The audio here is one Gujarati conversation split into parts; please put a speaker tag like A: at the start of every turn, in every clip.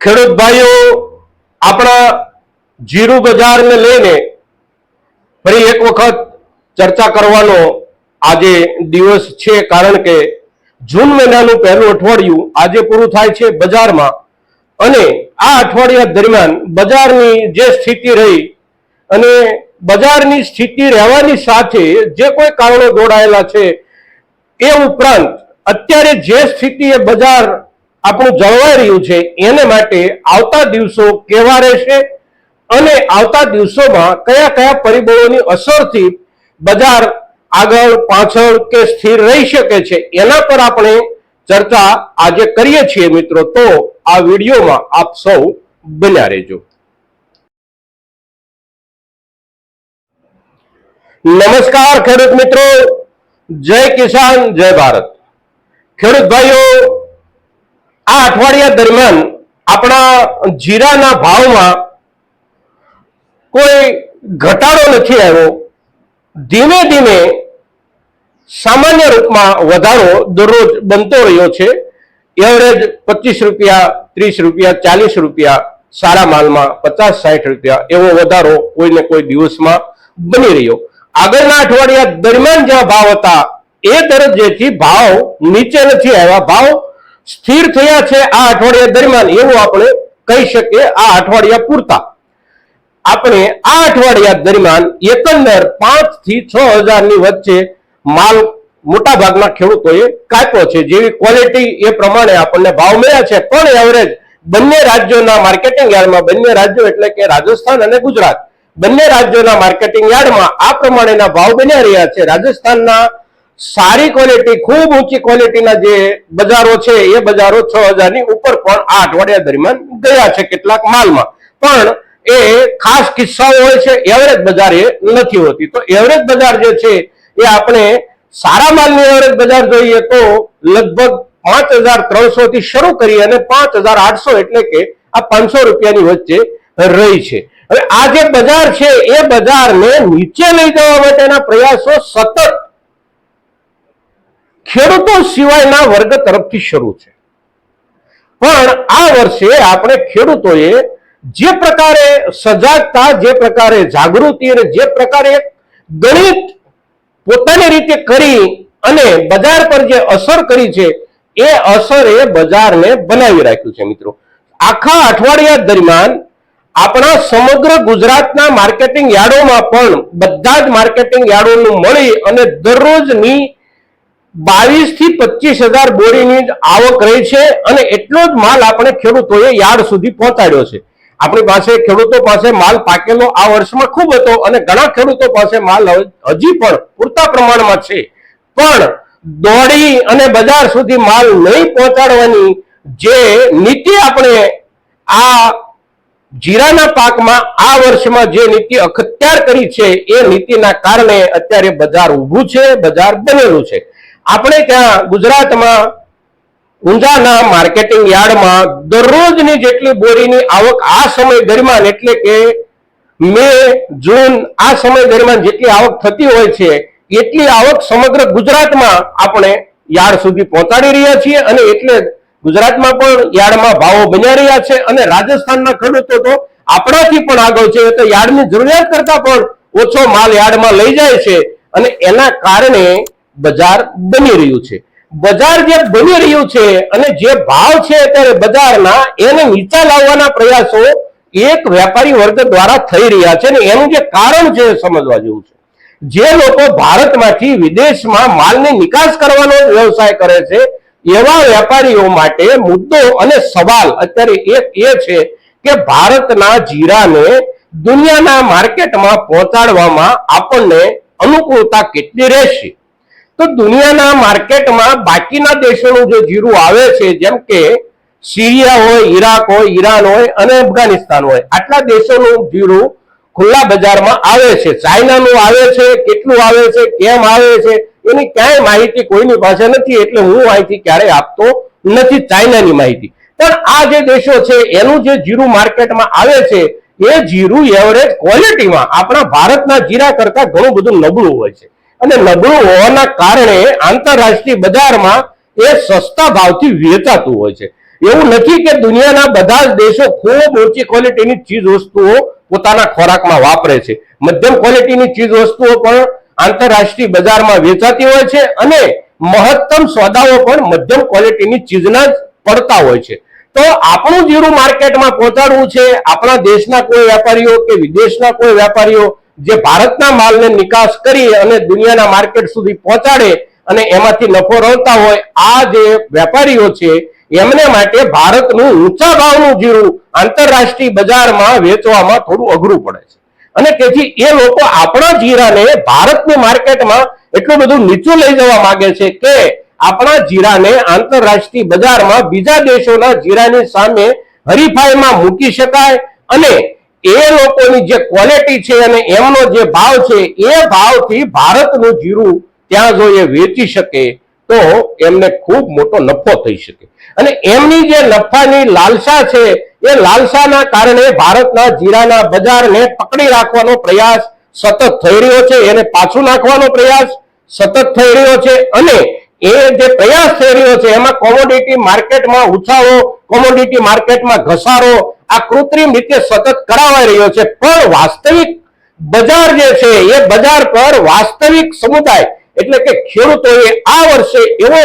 A: ખેડૂત ભાઈઓ, આપણા જીરું બજારને લઈને ફરી એક વખત ચર્ચા કરવાનો આજે દિવસ છે, કારણ કે જૂન મહિનાનું પહેલું અઠવાડિયું આજે પૂરું થાય છે બજારમાં. અને આ અઠવાડિયા દરમિયાન બજારની જે સ્થિતિ રહી અને બજારની સ્થિતિ રહેવાની સાથે જે કોઈ કારણો જોડાયેલા છે એ ઉપરાંત અત્યારે જે સ્થિતિએ બજાર આપણું જળવાઈ રહ્યું છે, એને માટે આવતા દિવસો કેવા રહેશે અને આવતા દિવસોમાં કયા કયા પરિબળોની અસરથી બજાર આગળ, પાછળ કે સ્થિર રહી શકે છે, એના પર આપણે ચર્ચા આજે કરીએ છીએ મિત્રો. તો આ વિડીયોમાં આપ સૌ બન્યા રહેજો. નમસ્કાર ખેડૂત મિત્રો. જય કિસાન, જય ભારત. ખેડૂત ભાઈઓ આ અઠવાડિયા દરમિયાન આપણા જીરાના ભાવમાં કોઈ ઘટાડો નથી આવ્યો. ધીમે ધીમે સામાન્ય રૂપમાં વધારો દરરોજ બનતો રહ્યો છે. એવરેજ પચીસ રૂપિયા, ત્રીસ રૂપિયા, ચાલીસ રૂપિયા, સારા માલમાં પચાસ, સાઠ રૂપિયા એવો વધારો કોઈને કોઈ દિવસમાં બની રહ્યો. આગળના અઠવાડિયા દરમિયાન જ્યાં ભાવ હતા એ દરજ્જેથી ભાવ નીચે નથી આવ્યા. ભાવ સ્થિર થયા છે આ અઠવાડિયા દરમિયાન, એવું આપણે કહી શકીએ આ અઠવાડિયા પૂરતા. આપણે આ અઠવાડિયા દરમિયાન એકંદર પાંચથી છ હજારની વચ્ચે માલ મોટા ભાગના ખેડૂતોએ કાપ્યો છે. જેવી ક્વોલિટી એ પ્રમાણે આપણને ભાવ મળ્યા છે. પણ એવરેજ બંને રાજ્યોના માર્કેટિંગ યાર્ડમાં, બંને રાજ્યો એટલે કે રાજસ્થાન અને ગુજરાત, બંને રાજ્યોના માર્કેટિંગ યાર્ડમાં આ પ્રમાણેના ભાવ બન્યા રહ્યા છે. રાજસ્થાનના સારી ક્વોલિટી ખૂબ ઊંચી ક્વોલિટીના જે બજારો છે, એ બજારો છ હજારની ઉપર પણ આ અઠવાડિયા દરમિયાન ગયા છે કેટલાક માલમાં. પણ એ ખાસ કિસ્સાઓ હોય છે એવરેજ બજાર એ નથી હોતી. તો એવરેજ બજાર જે છે, એ આપણે સારા માલની એવરેજ બજાર જોઈએ તો લગભગ પાંચ હજાર ત્રણસો થી શરૂ કરી અને પાંચ હજાર આઠસો એટલે કે આ પાંચસો રૂપિયાની વચ્ચે રહી છે. હવે આ જે બજાર છે, એ બજારને નીચે લઈ જવા માટેના પ્રયાસો સતત ખેડૂતો સિવાયના વર્ગ તરફથી શરૂ છે. પણ આ વર્ષે આપણે ખેડૂતોએ જે પ્રકારે સજાગતા, જે પ્રકારે જાગૃતિ અને જે પ્રકારે ગણિત પોતાની રીતે કરી અને બજાર પર જે અસર કરી છે, એ અસરે બજારને બનાવી રાખ્યું છે મિત્રો. આખા અઠવાડિયા દરમિયાન આપણા સમગ્ર ગુજરાતના માર્કેટિંગ યાર્ડોમાં પણ બધા જ માર્કેટિંગ યાર્ડોનું મળી અને દરરોજની બાવીસથી પચીસ હજાર બોરીની આવક રહી છે અને એટલો જ માલ આપણે ખેડૂતોએ યાર્ડ સુધી પહોંચાડ્યો છે. આપણી પાસે ખેડૂતો પાસે માલ પાકેલો આ વર્ષમાં ખૂબ હતો અને ઘણા ખેડૂતો પાસે માલ હજી પણ પૂરતા પ્રમાણમાં છે. પણ દોડી અને બજાર સુધી માલ નહીં પહોંચાડવાની જે નીતિ આપણે આ જીરાના પાકમાં આ વર્ષમાં જે નીતિ અખત્યાર કરી છે, એ નીતિના કારણે અત્યારે બજાર ઊભું છે, બજાર બનેલું છે. આપણે ત્યાં ગુજરાતમાં ઊંઝાના માર્કેટિંગ યાર્ડમાં દરરોજની જેટલી બોરીની આવક આ સમય દરમિયાન એટલે કે મે, જૂન, આ સમય દરમિયાન જેટલી આવક થતી હોય છે, એટલી આવક સમગ્ર ગુજરાતમાં આપણે યાર્ડ સુધી પહોંચાડી રહ્યા છીએ અને એટલે ગુજરાતમાં પણ યાર્ડમાં ભાવો બન્યા રહ્યા છે અને રાજસ્થાનના ખેડૂતો તો આપણાથી પણ આગળ છે તો યાર્ડની જરૂરિયાત કરતા પણ ઓછો માલ યાર્ડમાં લઈ જાય છે અને એના કારણે બજાર બની રહ્યું છે. બજાર જે બની રહ્યું છે અને જે ભાવ છે અત્યારે બજારના, એને નીચા લાવવાના પ્રયાસો એક વેપારી વર્ગ દ્વારા થઈ રહ્યા છે અને એનું જે કારણ છે સમજવા જેવું છે. જે લોકો ભારતમાંથી વિદેશમાં માલની નિકાસ કરવાનો વ્યવસાય કરે છે, એવા વેપારીઓ માટે મુદ્દો અને સવાલ અત્યારે એક એ છે કે ભારતના જીરાને દુનિયાના માર્કેટમાં પહોંચાડવામાં આપણને અનુકૂળતા કેટલી રહેશે? તો દુનિયાના માર્કેટમાં બાકીના દેશોનું જે જીરું આવે છે, જેમ કે સિરિયા હોય, ઈરાક હોય, ઈરાન હોય અને અફઘાનિસ્તાન હોય, આટલા દેશોનું જીરું ખુલ્લા બજારમાં આવે છે. ચાઇનાનું આવે છે, કેટલું આવે છે, કેમ આવે છે, એની ક્યાંય માહિતી કોઈની પાસે નથી, એટલે હું અહીંથી ક્યારેય આપતો નથી ચાઇનાની માહિતી. પણ આ જે દેશો છે, એનું જે જીરું માર્કેટમાં આવે છે, એ જીરું એવરેજ ક્વોલિટીમાં આપણા ભારતના જીરા કરતા ઘણું બધું નબળું હોય છે. અને નબળું હોવાના કારણે આંતરરાષ્ટ્રીય બજારમાં એ સસ્તા ભાવથી વેચાતું હોય છે. એવું નથી કે દુનિયાના બધા જ દેશો ખૂબ ઊંચી ક્વોલિટીની ચીજ વસ્તુઓ પોતાના ખોરાકમાં વાપરે છે. મધ્યમ ક્વોલિટીની ચીજ વસ્તુઓ પણ આંતરરાષ્ટ્રીય બજારમાં વેચાતી હોય છે અને મહત્તમ સોદાઓ પણ મધ્યમ ક્વોલિટીની ચીજના જ પડતા હોય છે. તો આપણું જીરું માર્કેટમાં પહોંચાડવું છે આપણા દેશના કોઈ વેપારીઓ કે વિદેશના કોઈ વેપારીઓ જે ભારતના માલને નિકાસ કરી અને દુનિયાના માર્કેટ સુધી પહોંચાડે અને એમાંથી નફો રળતા હોય, આ જે વેપારીઓ છે, એમને માટે ભારતનું ઊંચા ભાવનું જીરું આંતરરાષ્ટ્રીય બજારમાં વેચવામાં થોડું અઘરું પડે છે. અને તેથી એ લોકો આપણા જીરાને ભારતની માર્કેટમાં એટલું બધું નીચું લઈ જવા માંગે છે કે આપણા જીરાને આંતરરાષ્ટ્રીય બજારમાં બીજા દેશોના જીરાની સામે હરીફાઈમાં મૂકી શકાય અને એ લોકોની જે ક્વોલિટી છે અને એમનો જે ભાવ છે, એ ભાવથી ભારતનું જીરું ત્યાં જો એ વેચી શકે, તો એમને ખૂબ મોટો નફો થઈ શકે. અને એમની જે નફાની લાલસા છે, એ લાલસાના કારણે ભારતના જીરાના બજારને પકડી રાખવાનો પ્રયાસ સતત થઈ રહ્યો છે, એને પાછું નાખવાનો પ્રયાસ સતત થઈ રહ્યો છે, અને એ જે પ્રયાસ થઈ રહ્યો છે, એમાં કોમોડિટી માર્કેટમાં ઉછાળો કોમોડિટી માર્કેટમાં ઘસારો આ કૃત્રિમ રીતે સતત કરાવાઈ રહ્યો છે. પણ વાસ્તવિક બજાર જે છે, એ બજાર પર વાસ્તવિક સમુદાય, એટલે કે ખેડૂતોએ આ વર્ષે એવો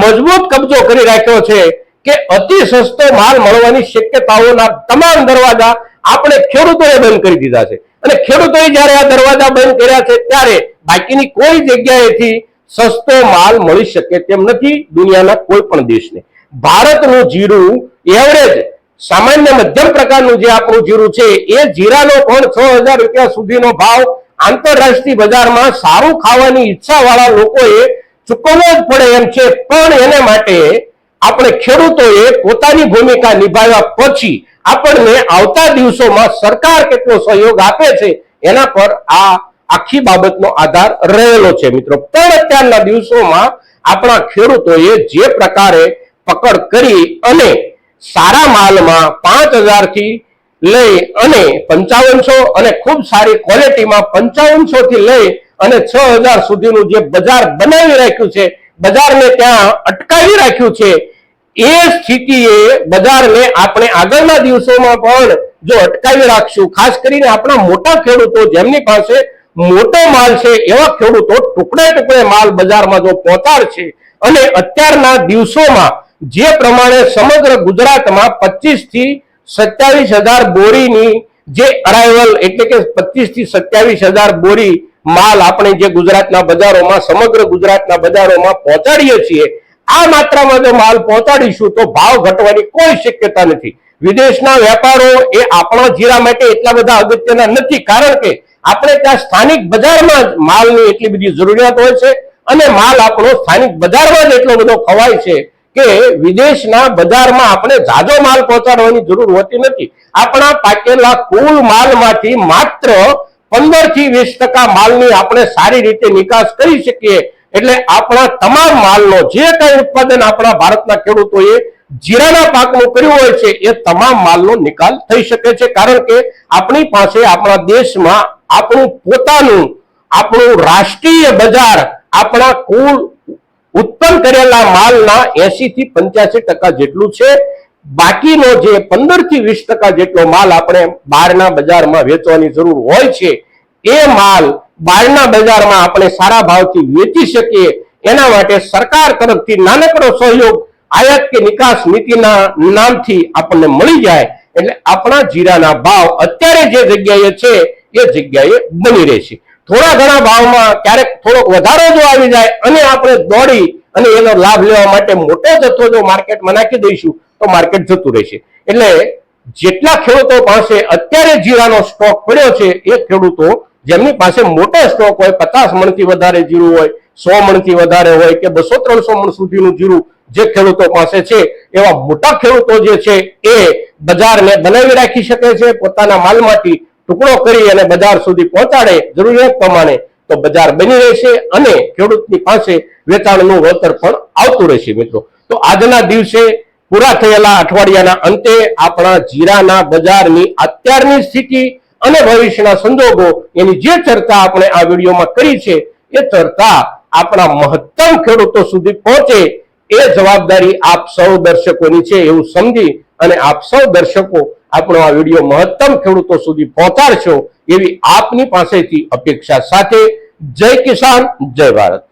A: મજબૂત કબજો કરી રાખ્યો છે કે અતિ સસ્તો માલ મળવાની શક્યતાઓના તમામ દરવાજા આપણે ખેડૂતોએ બંધ કરી દીધા છે. અને ખેડૂતોએ જ્યારે આ દરવાજા બંધ કર્યા છે, ત્યારે બાકીની કોઈ જગ્યાએથી સસ્તો માલ મળી શકે તેમ નથી દુનિયાના કોઈ પણ દેશને. ભારતનું જીરું એવરેજ સામાન્ય મધ્યમ પ્રકારનું જે આપણું જીરું છે, એ જીરાનો પણ છ હજાર રૂપિયા સુધીનો ભાવ આંતરરાષ્ટ્રીય બજારમાં સારું ખાવાની ઈચ્છા વાળા લોકોએ ચૂકવવો જ પડે એમ છે. પણ એને માટે આપણે ખેડૂતોએ પોતાની ભૂમિકા નિભાવ્યા પછી આપણને આવતા દિવસોમાં સરકાર કેટલો સહયોગ આપે છે, એના પર આ આખી બાબતનો આધાર રહેલો છે મિત્રો. પણ અત્યારના દિવસોમાં આપણા ખેડૂતોએ જે પ્રકારે પકડ કરી અને સારા માલમાં પાંચ હજારથી લઈ અને પંચાવનસો અને ખૂબ સારી ક્વોલિટીમાં પંચાવનસો થી લઈ અને છ હજાર સુધીનું જે બજાર બનાવી રાખ્યું છે, બજારને ત્યાં અટકાવી રાખ્યું છે, એ સ્થિતિએ બજારને આપણે આગળના દિવસોમાં પણ જો અટકાવી રાખશું, ખાસ કરીને આપણા મોટા ખેડૂતો જેમની પાસે મોટો માલ છે, એવા ખેડૂતો ટુકડે ટુકડે માલ બજારમાં જો પહોંચાડશે અને અત્યારના દિવસોમાં જે પ્રમાણે સમગ્ર ગુજરાતમાં પચીસથી સત્યાવીસ હજાર બોરીની જે અરાઇવલ એટલે કે પચીસથી સત્યાવીસ હજાર બોરી માલ આપણે જે ગુજરાતના બજારોમાં, સમગ્ર ગુજરાતના બજારોમાં પહોંચાડીએ છીએ, આ માત્રામાં જો માલ પહોંચાડીશું તો ભાવ ઘટવાની કોઈ શક્યતા નથી. વિદેશના વેપારો એ આપણા જીરા માટે એટલા બધા અગત્યના નથી, કારણ કે આપણે ત્યાં સ્થાનિક બજારમાં જ માલની એટલી બધી જરૂરિયાત હોય છે અને માલ આપણો સ્થાનિક બજારમાં જ એટલો બધો ખવાય છે કે વિદેશના બજારમાં આપણે જાજો માલ પહોંચાડવાની જરૂર હોતી નથી. આપણા પાકેલા કુલ માલમાંથી માત્ર પંદરથી વીસ ટકા માલની આપણે સારી રીતે નિકાસ કરી શકીએ. એટલે આપણા તમામ માલનો જે કઈ ઉત્પાદન આપણા ભારતના ખેડૂતોએ જીરાના પાકનું કર્યું હોય છે, એ તમામ માલનો નિકાલ થઈ શકે છે. કારણ કે આપણી પાસે આપણા દેશમાં આપણું પોતાનું આપણું રાષ્ટ્રીય બજાર આપણા કુલ ઉત્પન્ન કરેલા માલના એસી થી પંચ્યાસી ટકા જેટલું છે. બાકીનો જે પંદરથી વીસ ટકા જેટલો માલ આપણે બહારના બજારમાં વેચવાની જરૂર હોય છે, એ માલ બહારના બજારમાં આપણે સારા ભાવથી વેચી શકીએ. એના માટે સરકાર તરફથી નાનકડો સહયોગ, આયાત કે નિકાસ નીતિના નામથી આપણને મળી જાય. એટલે આપણા જીરાના ભાવ અત્યારે જે જગ્યાએ છે, એ જગ્યાએ બની રહેશે. થોડા ઘણા ભાવમાં ક્યારેક થોડોક વધારો જો આવી જાય અને આપણે દોડી અને એનો લાભ લેવા માટે મોટો જથ્થો જો માર્કેટમાં નાખી દઈશું, તો માર્કેટ જતું રહેશે. એટલે જેટલા ખેડૂતો પાસે અત્યારે જીરાનો સ્ટોક પડ્યો છે, એ ખેડૂતો જેમની પાસે મોટો સ્ટોક હોય, પચાસ મણથી વધારે જીરું હોય, સો મણથી વધારે હોય કે બસો ત્રણસો મણ સુધીનું જીરું જે ખેડૂતો પાસે છે, એવા મોટા ખેડૂતો જે છે, એ બજારને બનાવી રાખી શકે છે, પોતાના માલમાંથી ટુકડો કરી અને બજાર સુધી પહોંચાડે જરૂરિયાત પ્રમાણે તો બજાર બની રહેશે અને ખેડૂતની પાસે વેચાણનું વળતર પણ આવતું રહેશે મિત્રો. તો આજના દિવસે પૂરા થયેલા અઠવાડિયાના અંતે આપણા જીરાના બજારની અત્યારની સ્થિતિ અને ભવિષ્યના સંજોગો એની જે ચર્ચા આપણે આ વિડીયોમાં કરી છે, એ ચર્ચા આપણા મહત્તમ ખેડૂતો સુધી પહોંચે એ જવાબદારી આપ સૌ દર્શકોની છે એવું સમજી અને આપ સૌ દર્શકો આપણો આ વીડિયો મહત્તમ ખેડૂતો સુધી પહોંચાડશો એવી આપની પાસેથી અપેક્ષા સાથે. જય કિસાન, જય ભારત.